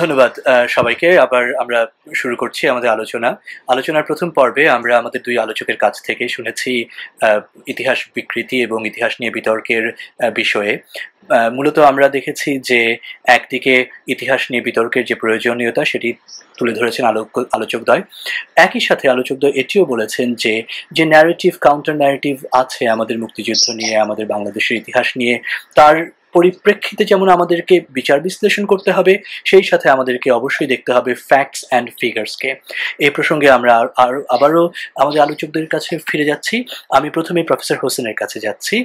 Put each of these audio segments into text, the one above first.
ধন্যবাদ সবাইকে। আবার আমরা শুরু করছি আমাদের আলোচনা। আলোচনার প্রথম পর্বে আমরা আমাদের দুই আলোচকের কাছ থেকে শুনেছি ইতিহাস বিকৃতি এবং ইতিহাস নিয়ে বিতর্কের বিষয়ে। মূলত আমরা দেখেছি যে একদিকে ইতিহাস নিয়ে বিতর্কের যে প্রয়োজনীয়তা সেটি তুলে ধরেছেন আলোক আলোচকদ্বয় একই সাথে আলোচকদ্বয় এটিও বলেছেন যে যে ন্যারেটিভ কাউন্টার ন্যারেটিভ আছে আমাদের মুক্তিযুদ্ধ নিয়ে, আমাদের বাংলাদেশের ইতিহাস নিয়ে, তার পরিপ্রেক্ষিতে যেমন আমাদেরকে বিচার বিশ্লেষণ করতে হবে, সেই সাথে আমাদেরকে অবশ্যই দেখতে হবে ফ্যাক্টস অ্যান্ড ফিগার্সকে এই প্রসঙ্গে আমরা আর আবারও আমাদের আলোচকদের কাছে ফিরে যাচ্ছি। আমি প্রথমে প্রফেসর হোসেনের কাছে যাচ্ছি।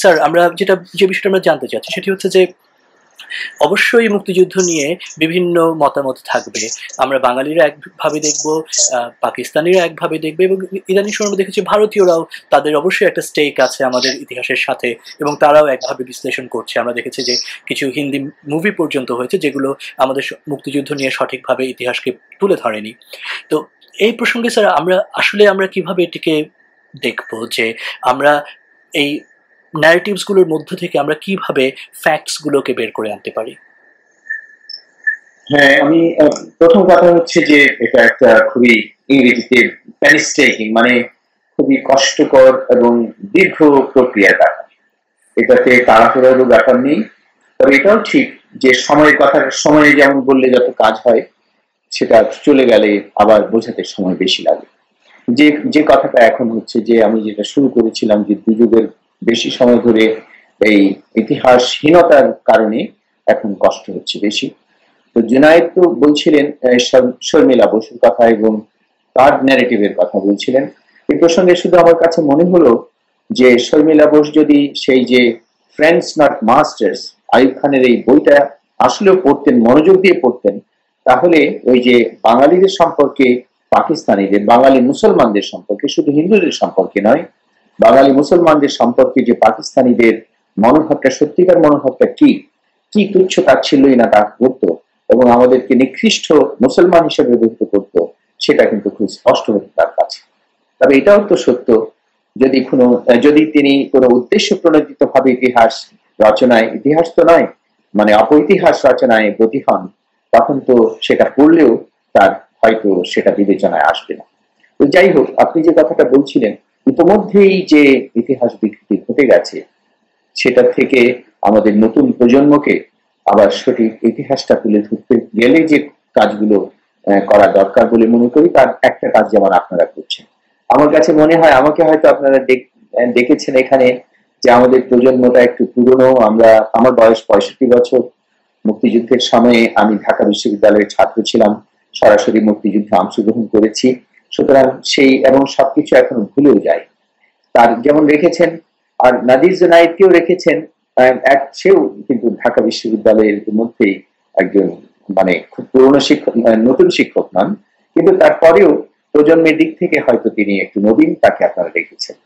স্যার আমরা যেটা, যে বিষয়টা আমরা জানতে চাচ্ছি সেটি হচ্ছে যে অবশ্যই মুক্তিযুদ্ধ নিয়ে বিভিন্ন মতামত থাকবে। আমরা বাঙালিরা একভাবে দেখব পাকিস্তানিরা একভাবে দেখবে এবং ইদানিং সময় দেখেছি ভারতীয়রাও তাদের অবশ্যই একটা স্টেক আছে আমাদের ইতিহাসের সাথে এবং তারাও একভাবে বিশ্লেষণ করছে। আমরা দেখেছি যে কিছু হিন্দি মুভি পর্যন্ত হয়েছে যেগুলো আমাদের মুক্তিযুদ্ধ নিয়ে সঠিকভাবে ইতিহাসকে তুলে ধরেনি। তো এই প্রসঙ্গে স্যার আমরা আসলে আমরা কীভাবে এটিকে দেখব যে আমরা এই ন্যারেটিভসগুলোর মধ্য থেকে আমরা কীভাবে ফ্যাক্টসগুলোকে বের করে আনতে পারি? হ্যাঁ আমি প্রথম কথা হচ্ছে যে এটা একটা খুবই ইংরেজিতে প্যানিস্টেকিং মানে খুবই কষ্টকর এবং দীর্ঘ প্রক্রিয়ার ব্যাপার এটাতে তাড়াহুড়ারও ব্যাপার নেই, তবে এটাও ঠিক যে সময়ের কথা, সময়ে যেমন বললে যত কাজ হয়, সেটা চলে গেলে আবার বোঝাতে সময় বেশি লাগে। যে যে কথাটা এখন হচ্ছে যে আমি যেটা শুরু করেছিলাম যে দুযুগের বেশি সময় ধরে এই ইতিহাসহীনতার কারণে এখন কষ্ট হচ্ছে বেশি। তো জুনায়দ তো বলছিলেন শর্মিলা বসুর কথা এবং তার ন্যারেটিভের কথা বলছিলেন। এই প্রসঙ্গে শুধু আমার কাছে মনে হলো যে শর্মিলা বোস যদি সেই যে ফ্রেন্ডস নট মাস্টার্স আইব খানের এই বইটা আসলেও পড়তেন, মনোযোগ দিয়ে পড়তেন, তাহলে ওই যে বাঙালিদের সম্পর্কে, পাকিস্তানিদের, বাঙালি মুসলমানদের সম্পর্কে, শুধু হিন্দুদের সম্পর্কে নয় বাঙালি মুসলমানদের সম্পর্কে যে পাকিস্তানিদের মনোভাবটা, সত্যিকার মনোভাবটা কি? কি তুচ্ছ তাচ্ছিল্যই না তা করতো এবং আমাদেরকে নিকৃষ্ট মুসলমান হিসেবে অভিহিত করত, সেটা কিন্তু খুব স্পষ্ট হতো তার কাছে। তবে এটাও তো সত্য, যদি কোনো, যদি তিনি কোনো উদ্দেশ্য প্রণোদিত ভাবে ইতিহাস রচনায়, ইতিহাস তো নয় মানে অপইতিহাস রচনায় গতি হন, তখন তো সেটা পড়লেও তার হয়তো সেটা বিবেচনায় আসবে না। তো যাই হোক, আপনি যে কথাটা বলছিলেন ইতোমধ্যেই যে ইতিহাস বিকৃতি ঘটে গেছে, সেটা থেকে আমাদের নতুন প্রজন্মকে আবার সঠিক ইতিহাসটা তুলে ধরতে গেলে যে কাজগুলো করা দরকার বলে মনে করি, তার একটা কাজ যেমন আপনারা করছেন। আমার কাছে মনে হয়, আমাকে হয়তো আপনারা দেখেছেন এখানে যে আমাদের প্রজন্মটা একটু পুরনো। আমরা, আমার বয়স পঁয়ষট্টি বছর। মুক্তিযুদ্ধের সময়ে আমি ঢাকা বিশ্ববিদ্যালয়ের ছাত্র ছিলাম। সরাসরি মুক্তিযুদ্ধে অংশগ্রহণ করেছি। সুতরাং সেই এবং সবকিছু এখন ভুলেও যায়। তার যেমন রেখেছেন, আর নাদির জোনাইদকেও রেখেছেন এক সেও কিন্তু ঢাকা বিশ্ববিদ্যালয়ের মধ্যেই একজন মানে খুব পুরনো শিক্ষক নতুন শিক্ষক নন। কিন্তু তারপরেও প্রজন্মের দিক থেকে হয়তো তিনি একটু নবীন, তাকে আপনারা রেখেছেন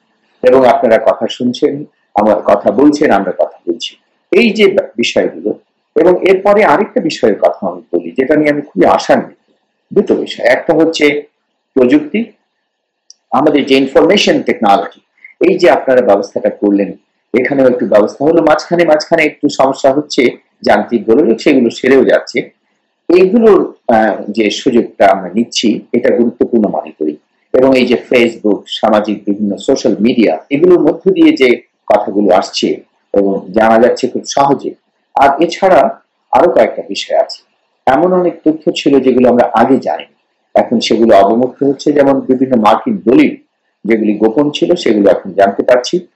এবং আপনারা কথা শুনছেন, আমার কথা বলছেন, আমরা কথা বলছি। এই যে বিষয়গুলো, এবং এরপরে আরেকটা বিষয়ের কথা আমি বলি, যেটা নিয়ে আমি খুবই আশান্বিত। দুটো বিষয়। একটা হচ্ছে প্রযুক্তি, আমাদের যে ইনফরমেশন টেকনোলজি এই যে আপনারা ব্যবস্থাটা করলেন, এখানেও একটু ব্যবস্থা হলো, মাঝখানে মাঝখানে একটু সমস্যা হচ্ছে, যান্ত্রিক গোলযোগ সেগুলো সেরেও যাচ্ছে। এইগুলোর যে সুযোগটা আমরা নিচ্ছি, এটা গুরুত্বপূর্ণ মনে করি। এবং এই যে ফেসবুক সামাজিক বিভিন্ন সোশ্যাল মিডিয়া এগুলোর মধ্য দিয়ে যে কথাগুলো আসছে, এবং জানা যাচ্ছে খুব সহজে। আর এছাড়া আরও কয়েকটা বিষয় আছে। এমন অনেক তথ্য ছিল যেগুলো আমরা আগে জানি এখন সেগুলো অবমুক্ত হচ্ছে। যেমন বিভিন্ন মার্কিন দলিল যেগুলি গোপন ছিল, সেগুলো এখন জানতে পারছি।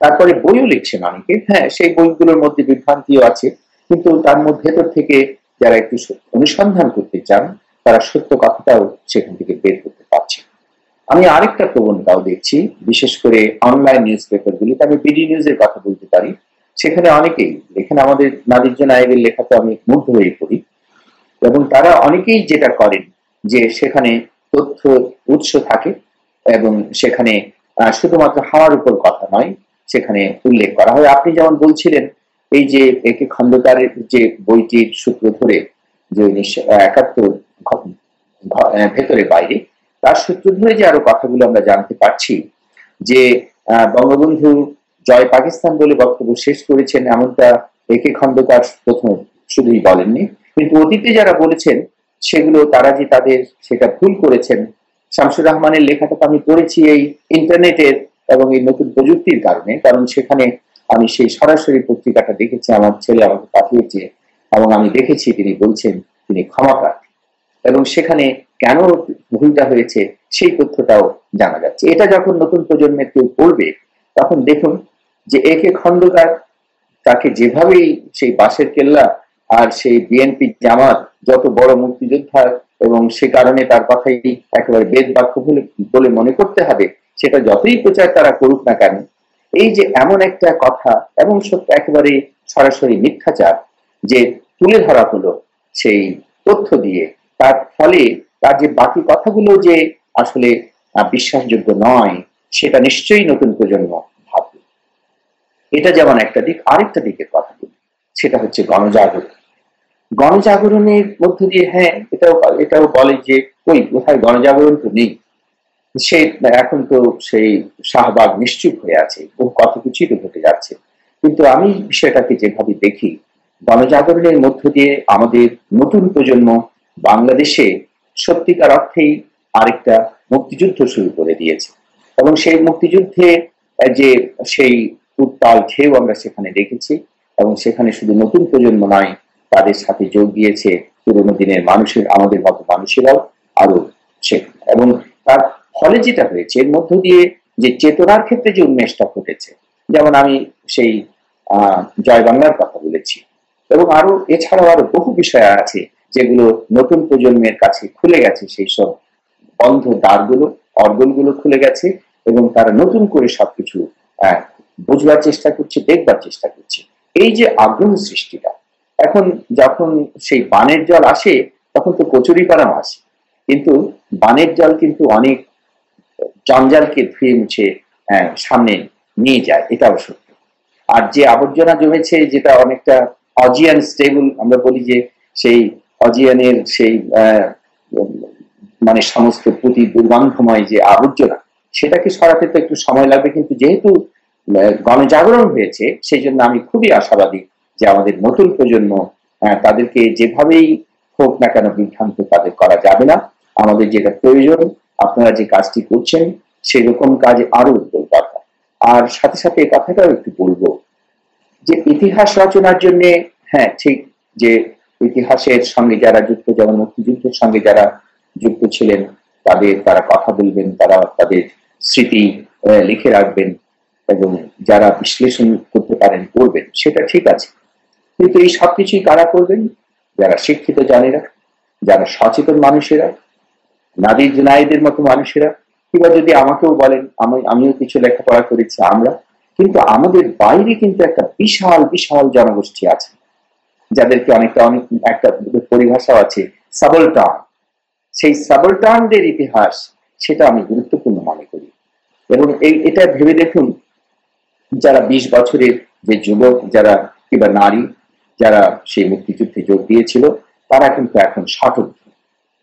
তারপরে বইও লিখছেন অনেকে। হ্যাঁ সেই বইগুলোর মধ্যে বিভ্রান্তিও আছে। কিন্তু তার মধ্যে ভেতর থেকে যারা একটু অনুসন্ধান করতে চান, তারা সত্য কথাটাও সেখান থেকে বের করতে পারছে। আমি আরেকটা প্রবণতাও দেখছি, বিশেষ করে অনলাইন নিউজ পেপার গুলিতে আমি বিডি নিউজের কথা বলতে পারি। সেখানে অনেকেই, এখানে আমাদের নাদির নায়কের লেখা তো আমি মুগ্ধ হয়ে পড়ি। এবং তারা অনেকেই যেটা করেন যে সেখানে তথ্য উৎস থাকে এবং সেখানে শুধুমাত্র হাওয়ার উপর কথা নয়, সেখানে উল্লেখ করা হয়। আপনি যেমন বলছিলেন, এই যে একে খন্দকারের যে বইটির সূত্র ধরে যে উনিশশো একাত্তর ভেতরে বাইরে, তার সূত্র ধরে যে আরও কথাগুলো আমরা জানতে পারছি, যে বঙ্গবন্ধু জয় পাকিস্তান বলে বক্তব্য শেষ করেছেন, এমনটা একে খন্দকার প্রথম শুধুই বলেননি। কিন্তু অতীতে যারা বলেছেন সেগুলো তারা যে তাদের সেটা ভুল করেছেন। শামসুর রহমানের লেখাটা তো আমি পড়েছি এই ইন্টারনেটের এবং এই নতুন প্রযুক্তির কারণে, কারণ সেখানে আমি সেই সরাসরি পত্রিকাটা দেখেছি, আমার ছেলে আমাকে পাঠিয়েছে এবং আমি দেখেছি, তিনি বলছেন তিনি ক্ষমা প্রার্থী এবং সেখানে কেন ভুলটা হয়েছে সেই তথ্যটাও জানা যাচ্ছে। এটা যখন নতুন প্রজন্মের কেউ পড়বে, তখন দেখুন যে একে খন্দকার তাকে যেভাবেই সেই বাসের কেল্লা আর সেই বিএনপি জামাত যত বড় মুক্তিযোদ্ধা এবং সে কারণে তার কথাই একেবারে বেদ বাক্য বলে মনে করতে হবে, সেটা যতই প্রচার তারা করুক না কেন, এই যে এমন একটা কথা এবং সত্য একেবারে সরাসরি মিথ্যাচার যে তুলে ধরা হলো সেই তথ্য দিয়ে, তার ফলে তার যে বাকি কথাগুলো যে আসলে বিশ্বাসযোগ্য নয়, সেটা নিশ্চয়ই নতুন প্রজন্ম ভাববে। এটা যেমন একটা দিক, আরেকটা দিকের কথা। সেটা হচ্ছে গণজাগরণ। গণজাগরণের মধ্য দিয়ে হ্যাঁ এটাও এটাও বলে যে, ওই, কোথায় গণজাগরণ তো নেই? সে, এখন তো সেই শাহবাগ নিশ্চুপ হয়ে আছে, বহু কত কিছুই তো ঘটে যাচ্ছে। কিন্তু আমি বিষয়টাকে যেভাবে দেখি, গণজাগরণের মধ্য দিয়ে আমাদের নতুন প্রজন্ম বাংলাদেশে সত্যিকার অর্থেই আরেকটা মুক্তিযুদ্ধ শুরু করে দিয়েছে। এবং সেই মুক্তিযুদ্ধে, যে সেই উত্তাল ঢেউ আমরা সেখানে দেখেছি এবং সেখানে শুধু নতুন প্রজন্ম নয়, তাদের সাথে যোগ দিয়েছে পুরোনো দিনের মানুষের, আমাদের মতো মানুষেরাও আরও এবং তার ফলে যেটা হয়েছে, এর মধ্য দিয়ে যে চেতনার ক্ষেত্রে যে উন্মেষটা ঘটেছে, যেমন আমি সেই জয় বাংলার কথা বলেছি। এবং আরও এছাড়াও আরও বহু বিষয় আছে যেগুলো নতুন প্রজন্মের কাছে খুলে গেছে, সেই সব বন্ধ দ্বারগুলো, অর্গলগুলো খুলে গেছে এবং তারা নতুন করে সবকিছু বুঝবার চেষ্টা করছে, দেখবার চেষ্টা করছে। এই যে আগ্রহ সৃষ্টিটা, এখন যখন সেই বানের জল আসে, তখন তো কচুরি পাড়াও আসে। কিন্তু বানের জল কিন্তু অনেক জঞ্জালকে ধুয়ে মুছে সামনে নিয়ে যায়, এটাও সত্য। আর যে আবর্জনা জমেছে, যেটা অনেকটা অজিয়ান স্টেবল, আমরা বলি যে সেই অজিয়ানের সেই মানে সমস্ত প্রতি দুর্গন্ধময় যে আবর্জনা, সেটাকে সরাতে তো একটু সময় লাগবে, কিন্তু যেহেতু গণজাগরণ হয়েছে সেই জন্য আমি খুবই আশাবাদী যে আমাদের নতুন প্রজন্ম তাদেরকে যেভাবেই হোক না কেন বিভ্রান্ত তাদের করা যাবে না। আমাদের যেটা প্রয়োজন, আপনারা যে কাজটি করছেন, সেরকম কাজ আরও উদ্যোগ দরকার আর সাথে সাথে এ কথাটাও একটু বলব যে ইতিহাস রচনার জন্য হ্যাঁ ঠিক যে ইতিহাসের সঙ্গে যারা যুক্ত, যেমন মুক্তিযুদ্ধের সঙ্গে যারা যুক্ত ছিলেন, তাদের, তারা কথা বলবেন, তারা তাদের স্মৃতি লিখে রাখবেন। এবং যারা বিশ্লেষণ করতে পারেন, করবেন, সেটা ঠিক আছে। কিন্তু এই সবকিছুই কারা করবেন? যারা শিক্ষিত জানেরা, যারা সচেতন মানুষেরা নাদির জুনাইদের মতো মানুষেরা। কিংবা যদি আমাকেও বলেন, আমি, আমিও কিছু লেখাপড়া করেছি আমরা, কিন্তু আমাদের বাইরে কিন্তু একটা বিশাল বিশাল জনগোষ্ঠী আছে, যাদেরকে অনেকটা, অনেক, একটা পরিভাষাও আছে সাবলটান সেই সাবলটানদের ইতিহাস, সেটা আমি গুরুত্বপূর্ণ মনে করি। এবং এই, এটা ভেবে দেখুন যারা বিশ বছরের যে যুবক, যারা কিংবা নারী, যারা সেই মুক্তিযুদ্ধে যোগ দিয়েছিল, তারা কিন্তু এখন ষাটক।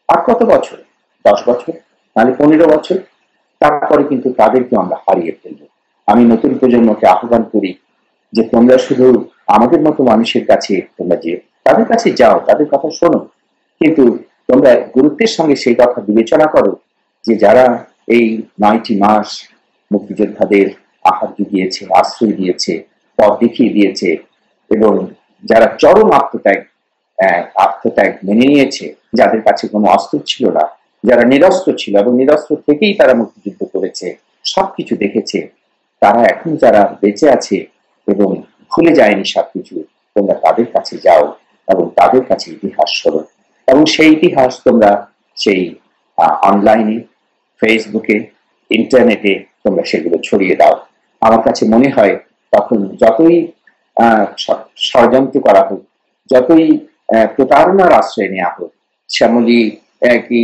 আর কত বছর? দশ বছর? মানে পনেরো বছর? তারপরে কিন্তু তাদেরকে আমরা হারিয়ে ফেলব। আমি নতুন প্রজন্মকে আহ্বান করি যে তোমরা শুধু আমাদের মতো মানুষের কাছে তোমরা যে তাদের কাছে যাও, তাদের কথা শোনো। কিন্তু তোমরা গুরুত্বের সঙ্গে সেই কথা বিবেচনা করো যে যারা এই নয়টি মাস মুক্তিযোদ্ধাদের আহার দিয়েছে, আশ্রয় দিয়েছে, পথ দেখিয়ে দিয়েছে এবং যারা চরম আত্মত্যাগ আত্মত্যাগ মেনে নিয়েছে, যাদের কাছে কোনো অস্ত্র ছিল না, যারা নিরস্ত্র ছিল এবং নিরস্ত্র থেকেই তারা মুক্তিযুদ্ধ করেছে, সবকিছু দেখেছে, তারা এখন যারা বেঁচে আছে এবং ভুলে যায়নি সবকিছু, তোমরা তাদের কাছে যাও এবং তাদের কাছে ইতিহাস শোনো। এবং সেই ইতিহাস তোমরা সেই অনলাইনে ফেসবুকে ইন্টারনেটে তোমরা সেগুলো ছড়িয়ে দাও। আমার কাছে মনে হয় তখন যতই ষড়যন্ত্র করা হোক যতই প্রতারণার আশ্রয় নেওয়া হোক শ্যামলী কি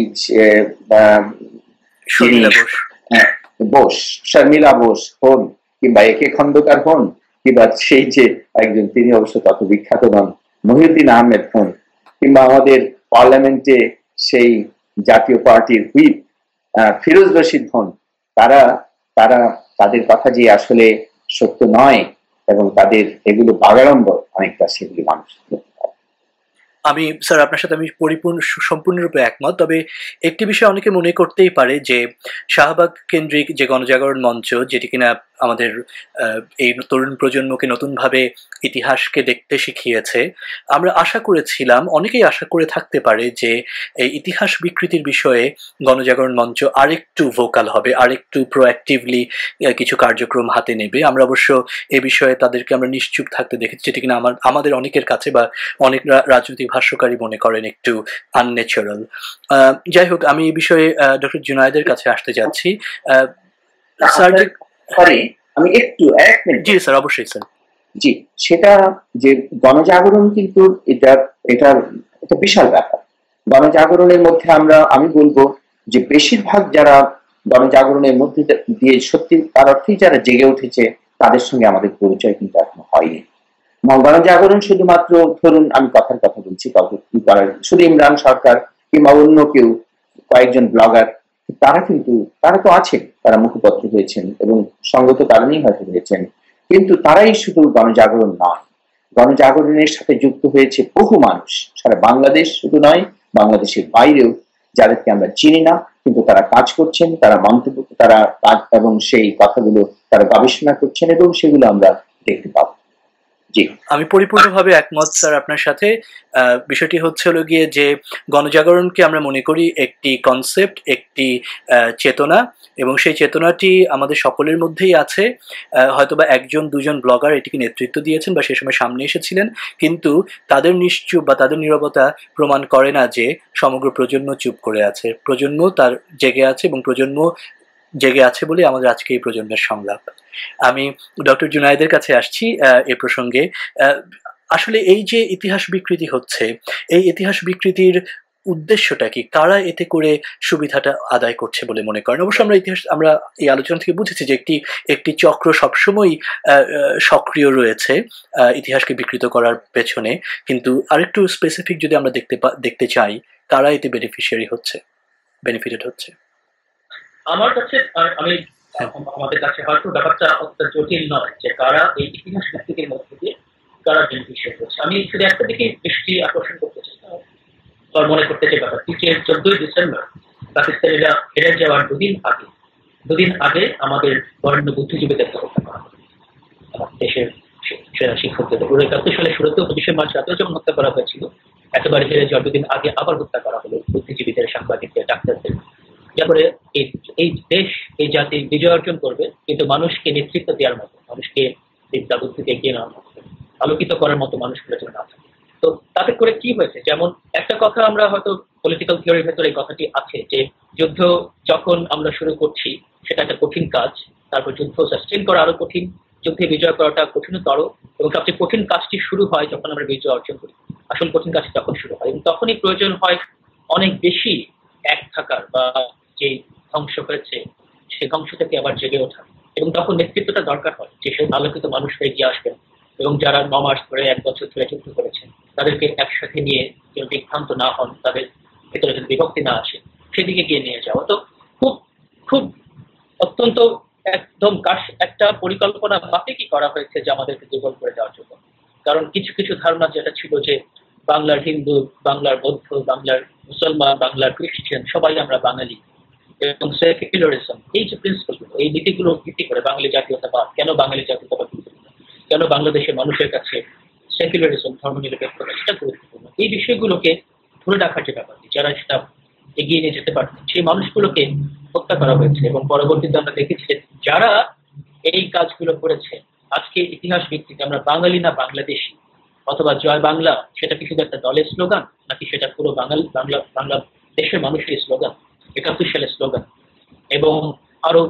বোস। শর্মিলা বোস হন কিংবা একে খন্দকার হন কিংবা সেই যে একজন তিনি অবশ্য তত বিখ্যাত নন মহিউদ্দিন আহমেদ হন কিংবা আমাদের পার্লামেন্টে সেই জাতীয় পার্টির হুইপ ফিরোজ রশিদ হন তারা তারা তাদের কথা যে আসলে সত্য নয় এবং তাদের এগুলো বাগাড়ম্বর অনেকটা সেগুলি মানুষ। আমি, স্যার, আপনার সাথে আমি পরিপূর্ণ সম্পূর্ণরূপে একমত। তবে একটি বিষয় অনেকে মনে করতেই পারে যে, শাহবাগ কেন্দ্রিক যে গণজাগরণ মঞ্চ, যেটি কিনা আমাদের এই তরুণ প্রজন্মকে নতুনভাবে ইতিহাসকে দেখতে শিখিয়েছে, আমরা আশা করেছিলাম, অনেকেই আশা করে থাকতে পারে যে, এই ইতিহাস বিকৃতির বিষয়ে গণজাগরণ মঞ্চ আরেকটু ভোকাল হবে, আরেকটু প্রোঅ্যাক্টিভলি কিছু কার্যক্রম হাতে নেবে। আমরা অবশ্য এ বিষয়ে তাদেরকে আমরা নিশ্চুপ থাকতে দেখেছি, যেটি কিনা আমার, আমাদের অনেকের কাছে বা অনেক রাজনৈতিক ভাষ্যকারী মনে করেন একটু আনন্যাচারাল যাই হোক আমি এই বিষয়ে ডক্টর জুনায়দের কাছে আসতে যাচ্ছি। আমি একটু এক মিনিট জি স্যার অবশ্যই স্যার। জি সেটা যে গণজাগরণ কিন্তু এটা এটা একটা বিশাল ব্যাপার। গণজাগরণের মধ্যে আমরা আমি বলব যে বেশিরভাগ যারা গণজাগরণের মধ্যে দিয়ে সত্যি তার অর্থেই যারা জেগে উঠেছে তাদের সঙ্গে আমাদের পরিচয় কিন্তু এখনও হয়নি। গণজাগরণ শুধুমাত্র ধরুন আমি কথার কথা বলছি কি করার? শুধু ইমরান সরকার কিংবা অন্য কেউ, কয়েকজন ব্লগার, তারা কিন্তু, তারা তো আছেন, তারা মুখপত্র হয়েছেন এবং সঙ্গত কারণেই হয়তো হয়েছেন। কিন্তু তারাই শুধু গণজাগরণ নয়। গণজাগরণের সাথে যুক্ত হয়েছে বহু মানুষ। সারা বাংলাদেশ শুধু নয়, বাংলাদেশের বাইরেও, যাদেরকে আমরা চিনি না, কিন্তু তারা কাজ করছেন, তারা মন্তব্য, তারা কাজ এবং সেই কথাগুলো তারা গবেষণা করছেন এবং সেগুলো আমরা দেখতে পাবো। আমি পরিপূর্ণভাবে একমত, স্যার, আপনার সাথে। বিষয়টি হচ্ছে হলো গিয়ে যে গণজাগরণকে আমরা মনে করি একটি কনসেপ্ট একটি চেতনা এবং সেই চেতনাটি আমাদের সকলের মধ্যেই আছে। হয়তোবা একজন, দুজন ব্লগার এটিকে নেতৃত্ব দিয়েছেন বা সে সময় সামনে এসেছিলেন, কিন্তু তাদের নিশ্চুপ বা তাদের নিরবতা প্রমাণ করে না যে সমগ্র প্রজন্ম চুপ করে আছে। প্রজন্ম তার জেগে আছে এবং প্রজন্ম জেগে আছে বলে আমাদের আজকে এই প্রজন্মের সংলাপ। আমি ডক্টর জুনাইদের কাছে আসছি এ প্রসঙ্গে। আসলে এই যে ইতিহাস বিকৃতি হচ্ছে, এই ইতিহাস বিকৃতির উদ্দেশ্যটা কি? কারা এতে করে সুবিধাটা আদায় করছে বলে মনে করেন? অবশ্য আমরা ইতিহাস, আমরা এই আলোচনা থেকে বুঝেছি যে একটি একটি চক্র সবসময় সক্রিয় রয়েছে ইতিহাসকে বিকৃত করার পেছনে। কিন্তু আরেকটু স্পেসিফিক যদি আমরা দেখতে দেখতে চাই, কারা এতে বেনিফিশিয়ারি হচ্ছে বেনিফিটেড হচ্ছে? আমার কাছে আমি আমাদের কাছে হয়তো ব্যাপারটা অতটা জটিল নয় যে কারা এই ইতিহাস ভিত্তিকের মধ্যে দিয়ে কারা বেনিফিশিয়ারি হচ্ছে আমি শুধু একটা দিকে দৃষ্টি আকর্ষণ করতে চাই। মনে করতে চাই ব্যাপারটি যে চোদ্দই ডিসেম্বর পাকিস্তানিরা হেরে যাওয়ার দুদিন আগে দুদিন আগে আমাদের বরেণ্য বুদ্ধিজীবীদের হত্যা করা দেশের শিক্ষকদের একাত্তর সালে শুরুতেও পঁচিশে মার্চ রাতেও যখন হত্যা করা হয়েছিল একেবারে হেরে যাওয়ার দুদিন আগে আবার হত্যা করা হলো বুদ্ধিজীবীদের সাংবাদিকদের ডাক্তারদের। যারপরে এই দেশ, এই জাতি বিজয় অর্জন করবে, কিন্তু মানুষকে নেতৃত্ব দেওয়ার মতো, মানুষকে বিদ্যা বুদ্ধিতে এগিয়ে নেওয়ার মতো, আলোকিত করার মতো মানুষগুলো যেন না থাকে। তো তাতে করে কি হয়েছে? যেমন একটা কথা আমরা হয়তো পলিটিক্যাল থিওরির ভেতরে এই কথাটি আছে যে, যুদ্ধ যখন আমরা শুরু করছি, সেটা একটা কঠিন কাজ, তারপর যুদ্ধ সাস্টেন করা আরও কঠিন, যুদ্ধে বিজয় করাটা কঠিনতর, এবং সবচেয়ে কঠিন কাজটি শুরু হয় যখন আমরা বিজয় অর্জন করি। আসল কঠিন কাজটি তখন শুরু হয়, এবং তখনই প্রয়োজন হয় অনেক বেশি এক থাকার বা যে ধ্বংস হয়েছে সে ধ্বংস থেকে আবার জেগে ওঠা। এবং তখন নেতৃত্বটা দরকার হয় যে সে আলোকিত মানুষ হয়ে গিয়ে আসবেন এবং যারা ন মাস ধরে, এক বছর ধরে যুদ্ধ করেছেন, তাদেরকে একসাথে নিয়ে কেউ বিভ্রান্ত না হন, তাদের ভেতরে যদি বিভক্তি না আসে, সেদিকে গিয়ে নিয়ে যাওয়া। তো খুব খুব অত্যন্ত একদম কাশ, একটা পরিকল্পনা বাকি কি করা হয়েছে যে আমাদেরকে দুর্বল করে দেওয়ার জন্য। কারণ কিছু কিছু ধারণা যেটা ছিল যে বাংলার হিন্দু, বাংলার বৌদ্ধ, বাংলার মুসলমান, বাংলার খ্রিস্টান, সবাই আমরা বাঙালি। এবং সেকুলারিজম এই যে প্রিন্সিপালগুলো এই নীতিগুলো ভিত্তি করে বাঙালি জাতীয়তাবাদ, কেন বাঙালি জাতীয়তাবাদ কেন বাংলাদেশের মানুষের কাছে সেকুলারিজম ধর্মনিরপেক্ষতা সেটা গুরুত্বপূর্ণ। এই বিষয়গুলোকে ধরে রাখার যে ব্যাপারটি যারা সেটা এগিয়ে নিয়ে যেতে পারতেন সেই মানুষগুলোকে হত্যা করা হয়েছে। এবং পরবর্তীতে আমরা দেখেছি যারা এই কাজগুলো করেছে, আজকে ইতিহাস ভিত্তিতে আমরা বাঙালি না বাংলাদেশি? অথবা জয় বাংলা, সেটা কি শুধু একটা দলের স্লোগান, নাকি সেটা পুরো বাঙাল, বাংলা বাংলা দেশের মানুষের স্লোগান? একাত্তর সালের স্লোগান এবং আরও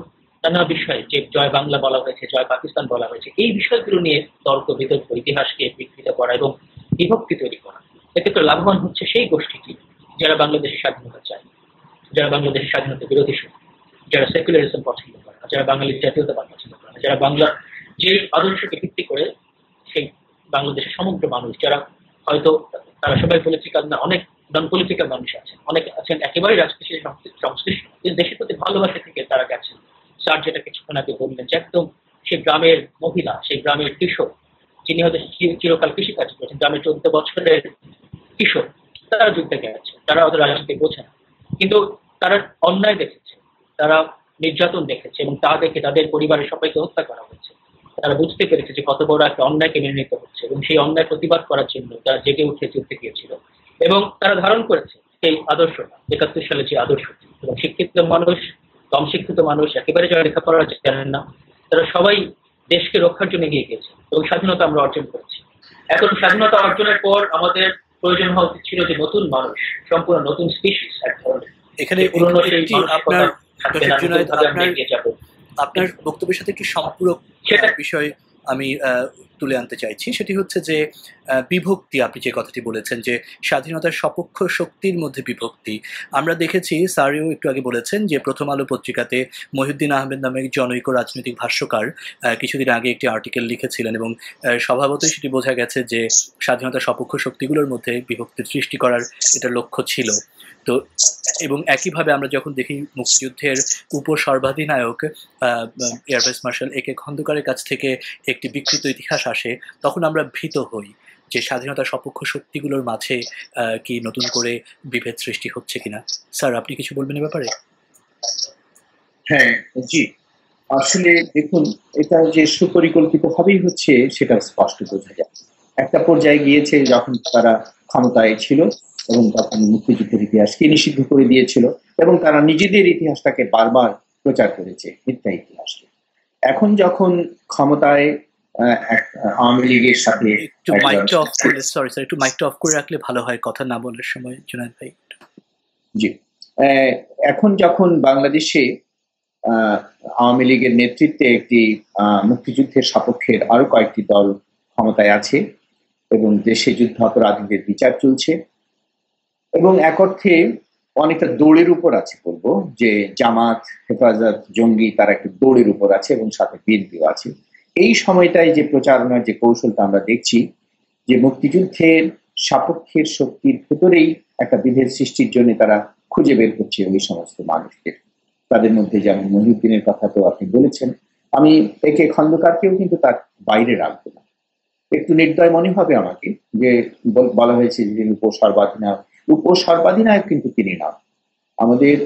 নানা বিষয় যে জয় বাংলা বলা হয়েছে, জয় পাকিস্তান বলা হয়েছে, এই বিষয়গুলো নিয়ে তর্ক, বিতর্ক, ইতিহাসকে বিকৃত করা এবং বিভক্তি তৈরি করা। এক্ষেত্রে লাভবান হচ্ছে সেই গোষ্ঠীটি যারা বাংলাদেশের স্বাধীনতা চায়, যারা বাংলাদেশের স্বাধীনতা বিরোধী যারা সেকুলারিজম পছন্দ করে না, যারা বাঙালির জাতীয়তাবাদ পছন্দ করে না, যারা বাংলা যে আদর্শকে ভিত্তি করে সেই বাংলাদেশের সমগ্র মানুষ, যারা হয়তো তারা সবাই পলিটিক্যাল না, অনেক নন পলিটিক্যাল মানুষ আছেন। অনেক আছেন একেবারে রাজনীতির সংশ্লিষ্ট দেশের প্রতি ভালোবাসা থেকে তারা গেছেন। স্যার যেটা কিছুক্ষণ আগে বললেন যে একদম সেই গ্রামের মহিলা সেই গ্রামের কিশোর যিনি হয়তো চিরকাল কৃষিকাজ করেছেন, গ্রামের চোদ্দ বছরের কিশোর তারা যুদ্ধে গেছে। তারা হয়তো রাজনীতি বোঝে না। কিন্তু তারা অন্যায় দেখেছে, তারা নির্যাতন দেখেছে এবং তা দেখে তাদের পরিবারের সবাইকে হত্যা করা হয়েছে। তারা বুঝতে পেরেছে যে কত বড় একটা অন্যায়কে মেনে নিতে হচ্ছে এবং সেই অন্যায় প্রতিবাদ করার জন্য তারা জেগে উঠে যুদ্ধে গিয়েছিল। এবং তারা ধারণ করেছে সেই আদর্শটা একাত্তর সালে যে আদর্শ এবং শিক্ষিত মানুষ কম শিক্ষিত মানুষ একেবারে যারা লেখাপড়া জানেন না তারা সবাই দেশকে রক্ষার জন্য এগিয়ে গিয়েছে এবং স্বাধীনতা আমরা অর্জন করেছি। এখন স্বাধীনতা অর্জনের পর আমাদের প্রয়োজন হওয়া উচিত ছিল যে নতুন মানুষ সম্পূর্ণ নতুন স্পিসিস এক ধরনের। এখানে পুরনো সেই আপনার আপনার বক্তব্যের সাথে একটি সম্পূরক সেটা বিষয় আমি তুলে আনতে চাইছি, সেটি হচ্ছে যে বিভক্তি আপনি যে কথাটি বলেছেন যে স্বাধীনতার সপক্ষ শক্তির মধ্যে বিভক্তি। আমরা দেখেছি স্যারেও একটু আগে বলেছেন যে প্রথম আলো পত্রিকাতে মহিউদ্দিন আহমেদ নামে জনৈক রাজনৈতিক ভাষ্যকার কিছুদিন আগে একটি আর্টিকেল লিখেছিলেন এবং স্বভাবতই সেটি বোঝা গেছে যে স্বাধীনতার সপক্ষ শক্তিগুলোর মধ্যে বিভক্তির সৃষ্টি করার এটা লক্ষ্য ছিল। তো এবং একইভাবে আমরা যখন দেখি মুক্তিযুদ্ধের উপসর্বাধিনায়ক এয়ার ভাইস মার্শাল একে খন্দকারের কাছ থেকে একটি বিকৃত ইতিহাস আসে, তখন আমরা ভীত হই যে স্বাধীনতার সপক্ষ শক্তিগুলোর মাঝে কি নতুন করে বিভেদ সৃষ্টি হচ্ছে কিনা। স্যার, আপনি কিছু বলবেন এ ব্যাপারে? হ্যাঁ জি। আসলে দেখুন, এটা যে সুপরিকল্পিত ভাবেই হচ্ছে, সেটা স্পষ্ট বোঝা যায়। একটা পর্যায়ে গিয়েছে যখন তারা ক্ষমতায় ছিল এবং তখন মুক্তিযুদ্ধের ইতিহাসকে নিষিদ্ধ করে দিয়েছিল এবং তারা নিজেদের ইতিহাসটাকে বারবার প্রচার করেছে মিথ্যা ইতিহাসকে। এখন যখন ক্ষমতায় আওয়ামী লীগের সাথে একটু মাইকটা অফ করলে সরি স্যার একটু মাইকটা অফ করে রাখলে ভালো হয় কথা না বলার সময় জুনায়দ ভাই। জি। এখন যখন বাংলাদেশে আহ, আওয়ামী লীগের নেতৃত্বে একটি আহ, মুক্তিযুদ্ধের সপক্ষের আরও কয়েকটি দল ক্ষমতায় আছে এবং দেশে যুদ্ধ অপরাধীদের বিচার চলছে এবং এক অর্থে অনেকটা দৌড়ের উপর আছে বলব, যে জামাত, হেফাজত, জঙ্গি তারা একটু দৌড়ের উপর আছে এবং সাথে বিএনপিও আছে। এই সময়টায় যে প্রচারণার যে কৌশলটা আমরা দেখছি, যে মুক্তিযুদ্ধের সাপক্ষের শক্তির ভেতরেই একটা বিভেদ সৃষ্টির জন্য তারা খুঁজে বের করছে ওই সমস্ত মানুষদের। তাদের মধ্যে যেমন মহিউদ্দিনের কথা তো আপনি বলেছেন, আমি একে খন্দকারকেও কিন্তু তার বাইরে রাখব না। একটু নির্দয় মনে হবে আমাকে যে বলা হয়েছে যে উপসর্বাধিনায়ক উপসর্বাধিনায়ক কিন্তু তিনি না আমাদের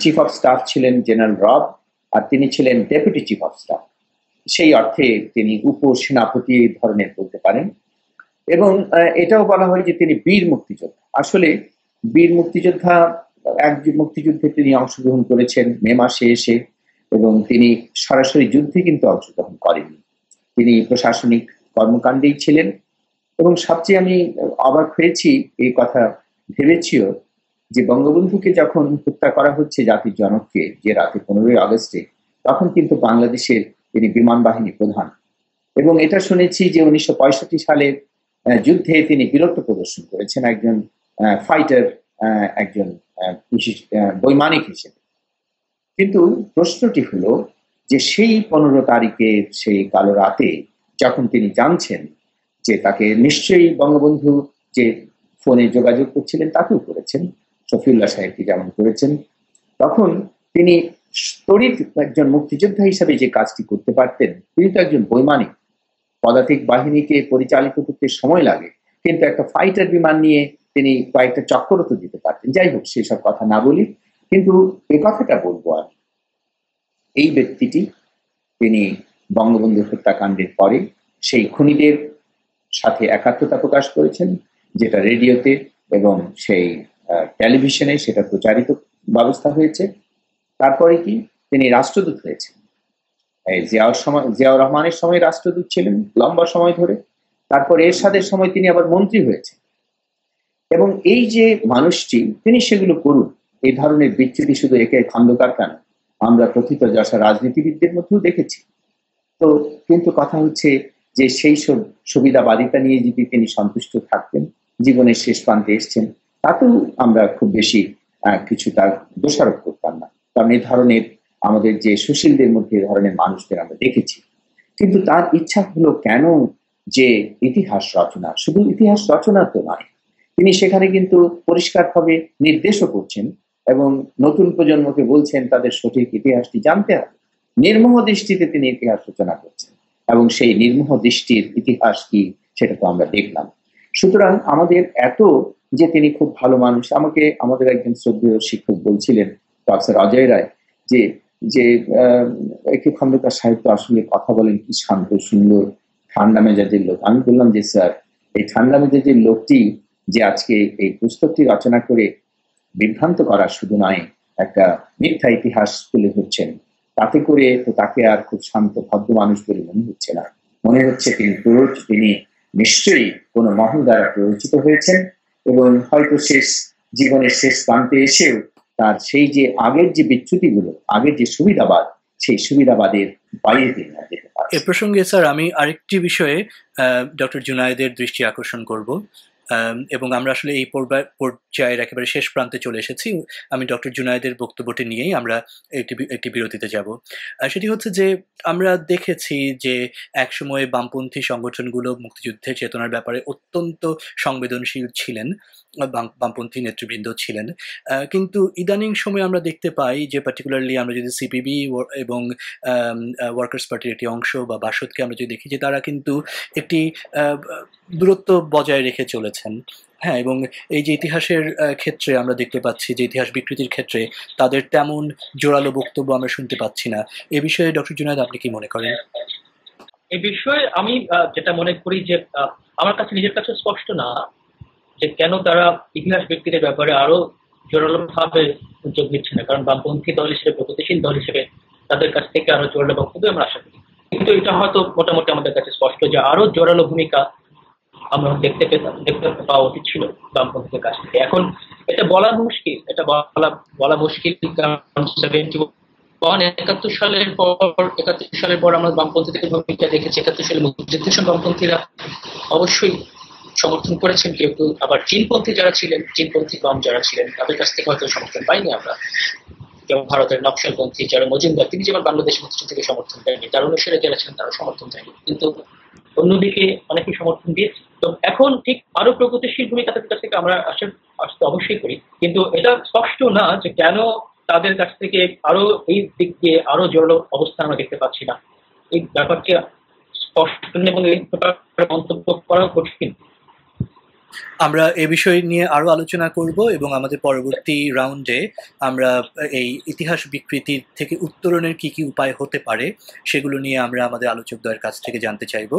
চিফ অফ স্টাফ ছিলেন জেনারেল রব আর তিনি ছিলেন ডেপুটি চিফ অফ স্টাফ সেই অর্থে তিনি উপসেনাপতি এই ধরনের বলতে পারেন। এবং এটাও বলা হয় যে তিনি বীর মুক্তিযোদ্ধা। আসলে বীর মুক্তিযোদ্ধা, এক মুক্তিযুদ্ধে তিনি অংশগ্রহণ করেছেন মে মাসে এসে এবং তিনি সরাসরি যুদ্ধে কিন্তু অংশগ্রহণ করেননি। তিনি প্রশাসনিক কর্মকাণ্ডেই ছিলেন। এবং সবচেয়ে আমি অবাক হয়েছি এই কথা ভেবেছিও যে বঙ্গবন্ধুকে যখন হত্যা করা হচ্ছে জাতির জনককে যে রাতে পনেরোই আগস্টে, তখন কিন্তু বাংলাদেশের তিনি বিমান বাহিনী প্রধান। এবং এটা শুনেছি যে উনিশশো পঁয়ষট্টি সালে যুদ্ধে তিনি বীরত্ব প্রদর্শন করেছেন একজন ফাইটার একজন বৈমানিক হিসেবে। কিন্তু প্রশ্নটি হলো যে সেই পনেরো তারিখে সেই কালো রাতে যখন তিনি জানছেন যে তাকে নিশ্চয়ই বঙ্গবন্ধু যে ফোনে যোগাযোগ করছিলেন, তাকেও করেছেন। শফিউল্লাহ সাহেবকে যেমন করেছেন। তখন তিনি তড়িৎ একজন মুক্তিযোদ্ধা হিসাবে যে কাজটি করতে পারতেন, তিনি তো একজন বৈমানিক। পদাতিক বাহিনীকে পরিচালিত করতে সময় লাগে, কিন্তু একটা ফাইটার বিমান নিয়ে তিনি কয়েকটা চক্করও তো দিতে পারতেন। যাই হোক সেসব কথা না বলি, কিন্তু এ কথাটা বলব আমি এই ব্যক্তিটি তিনি বঙ্গবন্ধু হত্যাকাণ্ডের পরে সেই খুনিদের সাথে একাত্মতা প্রকাশ করেছেন। যেটা রেডিওতে এবং সেই টেলিভিশনে সেটা প্রচারিত ব্যবস্থা হয়েছে। তারপরে কি তিনি রাষ্ট্রদূত হয়েছেন। জিয়াউর সময়, জিয়াউর রহমানের সময় রাষ্ট্রদূত ছিলেন, লম্বা সময় ধরে। তারপর এরশাদের সময় তিনি আবার মন্ত্রী হয়েছেন। এবং এই যে মানুষটি, তিনি সেগুলো করুন। এই ধরনের বিচ্যুতি শুধু একে খন্দকার কেন? আমরা প্রথিত যশা রাজনীতিবিদদের মধ্যেও দেখেছি। তো কিন্তু কথা হচ্ছে যে সেই সব সুবিধাবাদিতা নিয়ে যদি তিনি সন্তুষ্ট থাকতেন জীবনের শেষ প্রান্তে এসছেন, তাতেও আমরা খুব বেশি কিছু তার দোষারোপ করতাম না। কারণ এই ধরনের আমাদের যে সুশীলদের মধ্যে এই ধরনের মানুষদের আমরা দেখেছি। কিন্তু তার ইচ্ছা হলো কেন যে ইতিহাস রচনা? শুধু ইতিহাস রচনা তো নয়, তিনি সেখানে কিন্তু পরিষ্কারভাবে নির্দেশও করছেন এবং নতুন প্রজন্মকে বলছেন, তাদের সঠিক ইতিহাসটি জানতে হবে। নির্মোহ দৃষ্টিতে তিনি ইতিহাস রচনা করছেন এবং সেই নির্মোহ দৃষ্টির ইতিহাস কি, সেটা তো আমরা দেখলাম। সুতরাং আমাদের এত যে তিনি খুব ভালো মানুষ, আমাকে, আমাদের একজন শ্রদ্ধেয় শিক্ষক বলছিলেন, প্রফেসর অজয় রায়, যে যে একে খন্দকার সাহিত্য আসলে কথা বলেন, কি শান্ত, সুন্দর, ঠান্ডা মেজাজের লোক। আমি বললাম যে, স্যার, এই ঠান্ডা মেজাজের লোকটি যে আজকে এই পুস্তকটি রচনা করে বিভ্রান্ত করা শুধু নয়, একটা মিথ্যা ইতিহাস তুলে ধরছেন, তাতে করে তো তাকে আর খুব শান্ত, ভদ্র মানুষ বলে মনে হচ্ছে না। মনে হচ্ছে তিনি তিনি নিশ্চয়ই কোনো মহল দ্বারা প্ররোচিত হয়েছেন এবং হয়তো শেষ, জীবনের শেষ প্রান্তে এসেও তার সেই যে আগের যে বিচ্যুতিগুলো, আগের যে সুবিধাবাদ, সেই সুবিধাবাদের বাইরে তিনি আর যেতে এ প্রসঙ্গে স্যার আমি আরেকটি বিষয়ে ডক্টর জুনায়েদের দৃষ্টি আকর্ষণ করব। এবং আমরা আসলে এই পর্যায়ের একেবারে শেষ প্রান্তে চলে এসেছি। আমি ডক্টর জুনায়েদের বক্তব্যটি নিয়েই আমরা একটি একটি বিরতিতে যাব। সেটি হচ্ছে যে, আমরা দেখেছি যে, একসময় বামপন্থী সংগঠনগুলো মুক্তিযুদ্ধের চেতনার ব্যাপারে অত্যন্ত সংবেদনশীল ছিলেন বামপন্থী নেতৃবৃন্দ ছিলেন। কিন্তু ইদানিং সময়ে আমরা দেখতে পাই যে পার্টিকুলারলি আমরা যদি সিপিবি এবং ওয়ার্কার্স পার্টির একটি অংশ বা বাসদকে আমরা যদি দেখি যে, তারা কিন্তু একটি দূরত্ব বজায় রেখে চলেছেন হ্যাঁ এবং এই যে ইতিহাসের ক্ষেত্রে আমরা দেখতে পাচ্ছি যে ইতিহাস বিকৃতির ক্ষেত্রে তাদের তেমন জোরালো বক্তব্য আমরা শুনতে পাচ্ছি না। এ বিষয়ে ডক্টর জুনায়দ, আপনি কি মনে করেন? এই বিষয়ে আমি যেটা মনে করি যে আমার কাছে নিজের কাছে স্পষ্ট না যে কেন তারা ইতিহাস ব্যক্তিদের ব্যাপারে আরও জোরালো ভাবে উদ্যোগ নিচ্ছে না। কারণ বামপন্থী দল হিসেবে, প্রগতিশীল দল হিসেবে তাদের কাছ থেকে আরও জোরালো বক্তব্য আমরা আশা করি। কিন্তু এটা হয়তো মোটামুটি আমাদের কাছে স্পষ্ট যে আরও জোরালো ভূমিকা আমরা দেখতে পেতাম, দেখতে পাওয়া উচিত ছিল বামপন্থীদের কাছ থেকে। এখন এটা বলা মুশকিল, এটা বলা বলা মুশকিল, কারণ সেভেন্টি ওয়ান, একাত্তর সালের পর, একাত্তর সালের পর আমরা বামপন্থীদের ভূমিকা দেখেছি। একাত্তর সালে মুক্তিযুদ্ধের সময় বামপন্থীরা অবশ্যই সমর্থন করেছেন কেউ আবার চীনপন্থী যারা ছিলেন, চীনপন্থী কম যারা ছিলেন, তাদের কাছ থেকে হয়তো সমর্থন পাইনি আমরা। যেমন ভারতের নকশালপন্থী যারা মজুমদার, তিনি যেমন বাংলাদেশ মুক্তিযুদ্ধ থেকে সমর্থন দেয়নি তার অনুসারে যারা ছিলেন তারা সমর্থন দেয়নি কিন্তু অন্যদিকে অনেকে সমর্থন দিয়েছে। তো এখন ঠিক আরও প্রগতিশীল ভূমিকা তাদের কাছ থেকে আমরা আসেন আসতে অবশ্যই করি। কিন্তু এটা স্পষ্ট না যে কেন তাদের কাছ থেকে আরও এই দিক দিয়ে আরও জোরালো অবস্থা আমরা দেখতে পাচ্ছি না। এই ব্যাপারটা স্পষ্ট এবং মন্তব্য করা কঠিন। আমরা এ বিষয় নিয়ে আরও আলোচনা করব এবং আমাদের পরবর্তী রাউন্ডে আমরা এই ইতিহাস বিকৃতি থেকে উত্তরণের কি কি উপায় হতে পারে সেগুলো নিয়ে আমরা আমাদের আলোচকদ্বয়ের কাছ থেকে জানতে চাইব।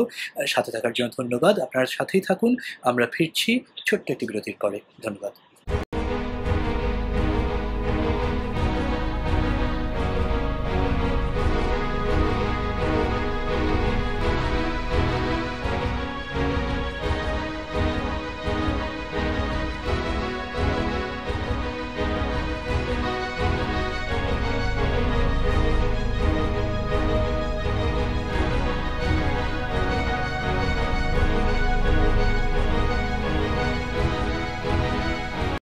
সাথে থাকার জন্য ধন্যবাদ। আপনার সাথেই থাকুন। আমরা ফিরছি ছোট্ট একটি বিরতির পরে। ধন্যবাদ।